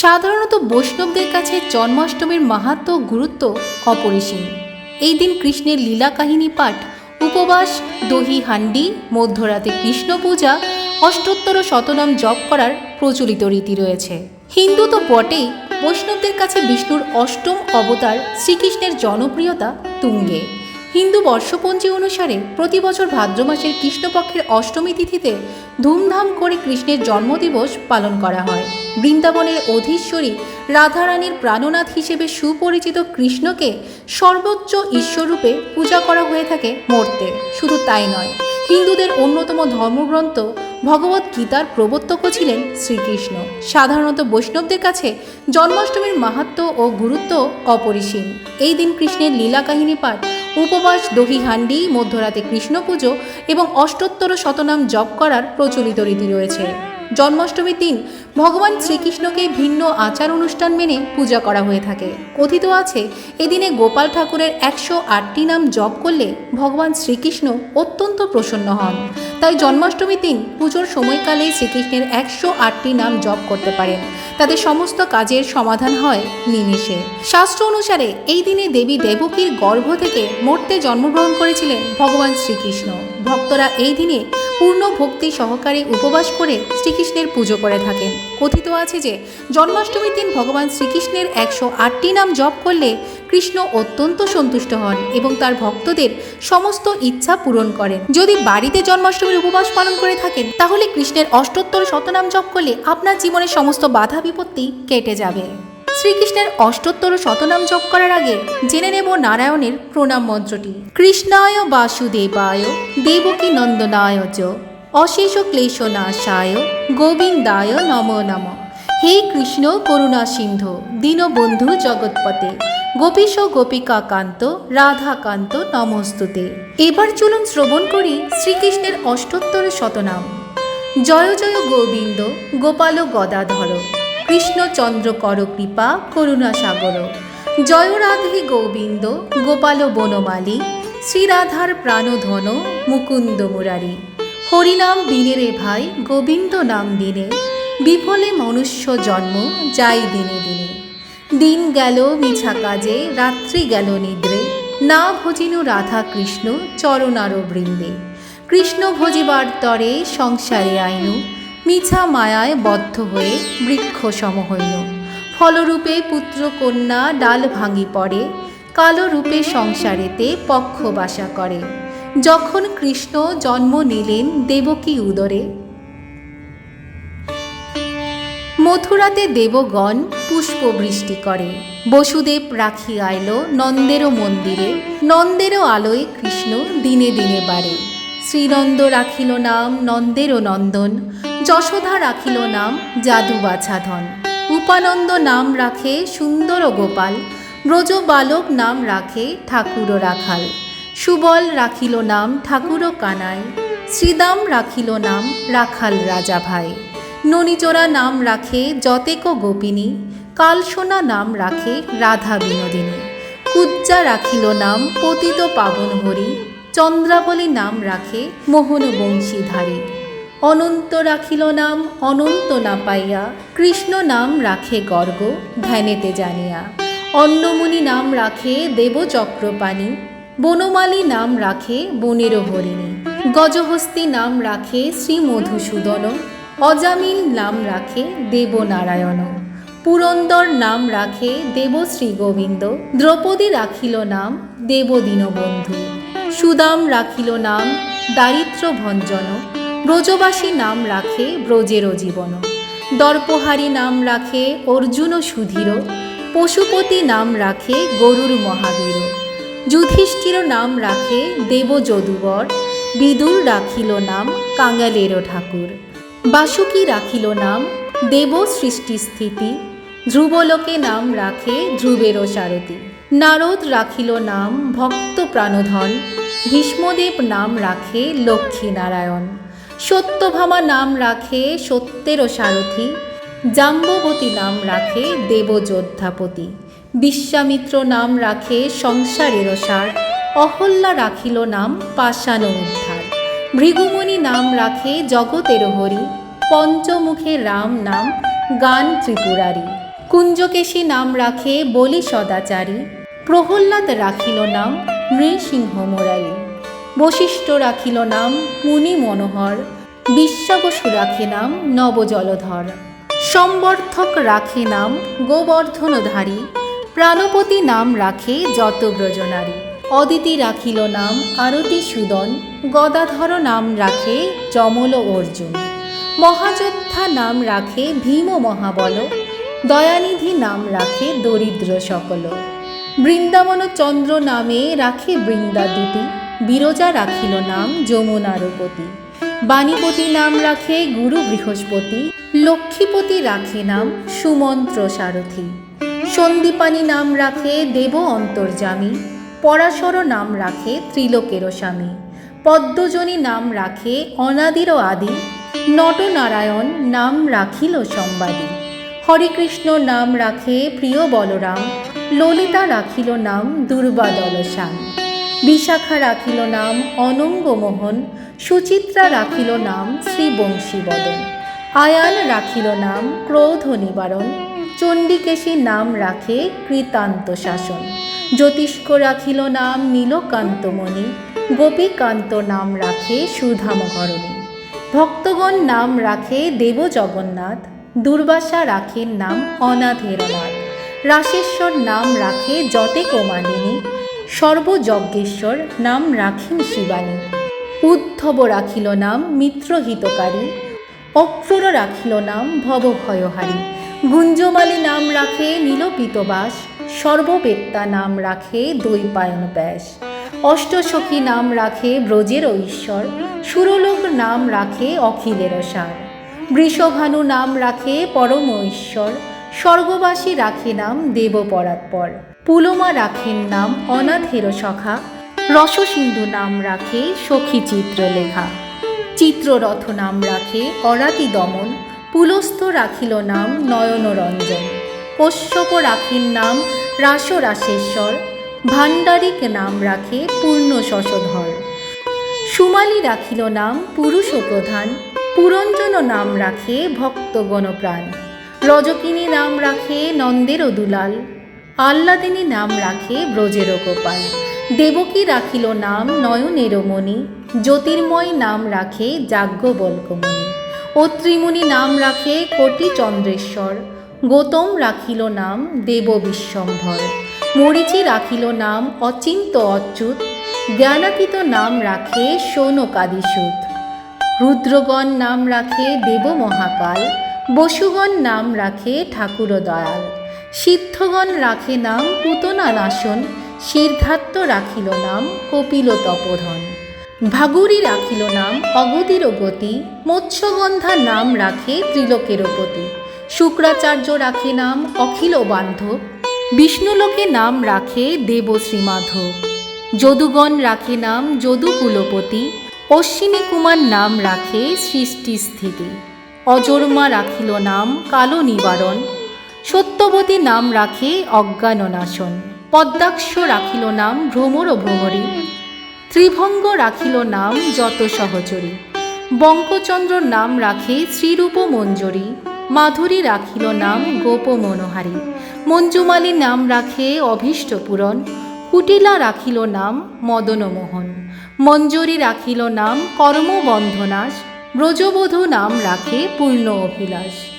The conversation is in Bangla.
সাধারণত বৈষ্ণবদের কাছে জন্মাষ্টমীর মাহাত্ম গুরুত্ব অপরিসীম। এই দিন কৃষ্ণের লীলা কাহিনী পাঠ, উপবাস, দহি, হান্ডি, মধ্যরাতে কৃষ্ণ পূজা, অষ্টোত্তর শতনাম জপ করার প্রচলিত রীতি রয়েছে। হিন্দু তো বটেই বৈষ্ণবদের কাছে বিষ্ণুর অষ্টম অবতার শ্রীকৃষ্ণের জনপ্রিয়তা তুঙ্গে। হিন্দু বর্ষপঞ্জি অনুসারে প্রতি বছর ভাদ্র মাসের কৃষ্ণপক্ষের অষ্টমী তিথিতে ধুমধাম করে কৃষ্ণের জন্মদিবস পালন করা হয়। বৃন্দাবনের অধীশ্বরী রাধারানীর প্রাণনাথ হিসেবে সুপরিচিত কৃষ্ণকে সর্বোচ্চ ঈশ্বররূপে পূজা করা হয়ে থাকে মর্তে। শুধু তাই নয়, হিন্দুদের অন্যতম ধর্মগ্রন্থ ভগবত গীতার প্রবর্তকও ছিলেন শ্রীকৃষ্ণ। সাধারণত বৈষ্ণবদের কাছে জন্মাষ্টমীর মাহাত্ম ও গুরুত্ব অপরিসীম। এই দিন কৃষ্ণের লীলা কাহিনী পাঠ, উপবাস, দহি হান্ডি, মধ্যরাতে কৃষ্ণ পুজো এবং অষ্টোত্তর শতনাম জপ করার প্রচলিত রীতি রয়েছে। জন্মাষ্টমীর দিন ভগবান শ্রীকৃষ্ণকে ভিন্ন আচার অনুষ্ঠান মেনে পূজা করা হয়ে থাকে। কথিত আছে, এদিনে গোপাল ঠাকুরের একশো আটটি নাম জপ করলে ভগবান শ্রীকৃষ্ণ অত্যন্ত প্রসন্ন হন। তাই জন্মাষ্টমীর দিন পুজোর সময়কালে শ্রীকৃষ্ণের একশো আটটি নাম জপ করতে পারেন। তাদের সমস্ত কাজের সমাধান হয় নিমেষে। শাস্ত্র অনুসারে এই দিনে দেবী দেবকীর গর্ভ থেকে মর্তে জন্মগ্রহণ করেছিলেন ভগবান শ্রীকৃষ্ণ। ভক্তরা এই দিনে পূর্ণ ভক্তি সহকারে উপবাস করে শ্রীকৃষ্ণের পুজো করে থাকেন। কথিত আছে যে, জন্মাষ্টমীর দিন ভগবান শ্রীকৃষ্ণের একশো আটটি নাম জপ করলে কৃষ্ণ অত্যন্ত সন্তুষ্ট হন এবং তার ভক্তদের সমস্ত ইচ্ছা পূরণ করেন। যদি বাড়িতে জন্মাষ্টমীর উপবাস পালন করে থাকেন, তাহলে কৃষ্ণের অষ্টোত্তর শতনাম জপ করলে আপনার জীবনের সমস্ত বাধা বিপত্তি কেটে যাবে। শ্রীকৃষ্ণের অষ্টোত্তর শতনাম জপ করার আগে জেনে নেব নারায়ণের প্রণাম মন্ত্রটি। কৃষ্ণায় বাসুদেবায়, দেবকী নন্দনায় চ, অশেষ ক্লেশ নাশায়, গোবিন্দায় নম নম। হে কৃষ্ণ করুণা সিন্ধু, দীনবন্ধু জগৎপতে। গোপীশ গোপিকা কান্ত রাধাকান্ত নমস্তুতে। এবার চলুন শ্রবণ করি শ্রীকৃষ্ণের অষ্টোত্তর শতনাম। জয় জয় গোবিন্দ, গোপাল গদাধর। কৃষ্ণচন্দ্র কর কৃপা, করুণা সাগর। জয় রাধে গোবিন্দ, গোপাল বনমালী। শ্রীরাধার প্রাণধন, মুকুন্দ মুরারি। হরিনাম দিনে রে ভাই, গোবিন্দ নাম দিনে বিফলে মনুষ্য জন্ম, যাই দিনে দিনে। দিন গেল মিছা কাজে, রাত্রি গেল নিদ্রে। না ভজিনু রাধা কৃষ্ণ, চরণার বৃন্দে। কৃষ্ণ ভজিবার তরে সংসারে আইনু, মিছা মায়ায় বদ্ধ হয়ে বৃক্ষ সম হইল ফলরূপে পুত্র কন্যা ডাল ভাঙি পড়ে কালো রূপে সংসারেতে পক্ষ বাসা করে। যখন কৃষ্ণ জন্ম নিলেন, দেবকী উদরে মথুরাতে দেবগণ পুষ্পবৃষ্টি করে। বসুদেব রাখি আইল নন্দেরও মন্দিরে, নন্দেরও আলোয় কৃষ্ণ দিনে দিনে বাড়ে। শ্রীনন্দ রাখিল নাম নন্দেরও নন্দন, যশোধা রাখিল নাম জাদু বাছাধন উপানন্দ নাম রাখে সুন্দর গোপাল ব্রজ বালক নাম রাখে ঠাকুর রাখাল। সুবল রাখিল নাম ঠাকুর কানায় শ্রীদাম রাখিল নাম রাখাল রাজা ভাই ননিচোরা নাম রাখে যতেক গোপিনী, কালসোনা নাম রাখে রাধা বিনোদিনী। কুজ্জা রাখিল নাম পতিত পাবন হরি, চন্দ্রাবলী নাম রাখে মোহন বংশীধারী। অনন্ত রাখিল নাম অনন্ত না পাইয়া, কৃষ্ণ নাম রাখে গর্গ ধ্যানেতে জানিয়া। অন্নমুনি নাম রাখে দেবচক্রপাণী, বনমালী নাম রাখে বনের হরিণী গজহস্তি নাম রাখে শ্রী মধুসূদন অজামিল নাম রাখে দেবনারায়ণ। পুরন্দর নাম রাখে দেবশ্রী গোবিন্দ। দ্রৌপদী রাখিল নাম দেবদীনবন্ধু। সুদাম রাখিল নাম দারিদ্র ভঞ্জন ব্রজবাসী নাম রাখে ব্রজের জীবন দর্পহারী নাম রাখে অর্জুন সুধীর। পশুপতি নাম রাখে গরুর মহাবীর। যুধিষ্ঠির নাম রাখে দেব যদুবর বিদুর রাখিল নাম কাঙ্গালের ঠাকুর। বাসুকি রাখিল নাম, দেব সৃষ্টি স্থিতি, ধ্রুবলোকে নাম রাখে ধ্রুবেরও সারথী। নারদ রাখিল নাম, ভক্ত প্রাণধন, ভীষ্মদেব নাম রাখে লক্ষ্মী নারায়ণ সত্যভামা নাম রাখে সত্যেরও সারথী, জাম্ববতী নাম রাখে দেবযোদ্ধাপতি। বিশ্বামিত্র নাম রাখে সংসারের সার, অহল্যা রাখিল নাম পাষাণ ভৃগুমণি নাম রাখে জগতের হরি। পঞ্চমুখে রাম নাম গান ত্রিপুরারি কুঞ্জকেশী নাম রাখে বলি সদাচারী। প্রহ্লাদ রাখিল নাম নৃসিংহ মুরারি। বশিষ্ঠ রাখিল নাম মুনি মনোহর। বিশ্বাবসু রাখে নাম নবজলধর। সম্বর্ধক রাখে নাম গোবর্ধনধারী। প্রাণপতি নাম রাখে যত ব্রজনারী। অদিতি রাখিল নাম আরতি সুদন, গদাধর নাম রাখে যমল অর্জুন। মহাযোদ্ধা নাম রাখে ভীম মহাবল, দয়ানিধি নাম রাখে দরিদ্র সকল। বৃন্দাবন চন্দ্র নামে রাখে বৃন্দা দুটি, বিরজা রাখিল নাম যমুনারপতি বাণীপতি নাম রাখে গুরু বৃহস্পতি, লক্ষ্মীপতি রাখে নাম সুমন্ত্র সারথী। সন্দীপানি নাম রাখে দেব অন্তর্জামী পরাশর নাম রাখে ত্রিলোকের স্বামী। পদ্মজনী নাম রাখে অনাদির আদি। নটনারায়ণ নাম রাখিল সম্বাদী। হরিকৃষ্ণ নাম রাখে প্রিয় বলরাম। ললিতা রাখিল নাম দুর্বাদল শ্যাম বিশাখা রাখিল নাম অনঙ্গমোহন। সুচিত্রা রাখিল নাম শ্রীবংশীবদন। আয়ান রাখিল নাম ক্রোধ নিবারণ চণ্ডীকেশী নাম রাখে কৃতান্ত শাসন জ্যোতিষ্ক রাখিল নাম নীলকান্তমণি, গোপীকান্ত নাম রাখে সুধামহরণী। ভক্তগণ নাম রাখে দেব জগন্নাথ দুর্বাসা রাখেন নাম অনাথের নাথ রাশেশ্বর নাম রাখে যতে কোমালিনী সর্বযজ্ঞেশ্বর নাম রাখেন শিবানী। উদ্ধব রাখিল নাম মিত্রহিতকারী, অক্রুর রাখিল নাম ভবভয়হারী। গুঞ্জমালী নাম রাখে নীলপিতবাস, সর্ববেত্তা নাম রাখে দৈপায়ন ব্যাস অষ্টসখী নাম রাখে ব্রজের ঈশ্বর, সুরলোক নাম রাখে অখিলের সার। বৃষভানু নাম রাখে পরম ঈশ্বর, স্বর্গবাসী রাখে নাম দেবপরাৎপর। পুলমা রাখেন নাম অনাথের সখা, রসসিন্ধু নাম রাখে সখী চিত্রলেখা। চিত্ররথ নাম রাখে অরাতি দমন পুলস্থ রাখিল নাম নয়নরঞ্জন। কশ্যপ রাখির নাম রাস রাসরাসেশ্বর। ভাণ্ডারিক নাম রাখে পূর্ণ শশধর সুমালি রাখিল নাম পুরুষ প্রধান পুরঞ্জন নাম রাখে ভক্তগণ প্রাণ রজকিনী নাম রাখে নন্দের দুলাল আহ্লাদিনী নাম রাখে ব্রজের গোপাল দেবকী রাখিল নাম নয়নের মণি জ্যোতির্ময় নাম রাখে যাজ্ঞবল্কমণি। অত্রিমুনি নাম রাখে কোটি চন্দ্রেশ্বর গৌতম রাখিল নাম দেব বিশ্বম্ভর মরিচি রাখিল নাম অচিন্ত অচ্যুত। জ্ঞানাতীত নাম রাখে সৌনকাদিসুত। রুদ্রগণ নাম রাখে দেব মহাকাল বসুগণ নাম রাখে ঠাকুর দয়াল সিদ্ধগণ রাখে নাম পুতনা নাশন সিদ্ধার্থ রাখিল নাম কপিল তপোধন ভাগুরি রাখিল নাম অগতির গতি, মৎস্যগন্ধা নাম রাখে ত্রিলোকের পতি শুক্রাচার্য রাখে নাম অখিল বান্ধব, বিষ্ণুলোকে নাম রাখে দেব শ্রীমাধব। যদুগণ রাখে নাম যদু কুলপতি, অশ্বিনী কুমার নাম রাখে সৃষ্টি স্থিতি। অজর্মা রাখিল নাম কালো নিবারণ, সত্যবতী নাম রাখে অজ্ঞাননাশন। পদ্মাক্ষ রাখিল নাম ভ্রমর ভ্রমরী। ত্রিভঙ্গ রাখিল নাম যত সহচরী। বঙ্কচন্দ্র নাম রাখে শ্রীরূপ মঞ্জরী। মাধুরী রাখিল নাম গোপ মনোহারী। মঞ্জুমালী নাম রাখে অভীষ্ট পূরণ কুটিলা রাখিল নাম মদনমোহন মঞ্জরী রাখিল নাম কর্মবন্ধনাশ। ব্রজবধূ নাম রাখে পূর্ণ অভিলাষ।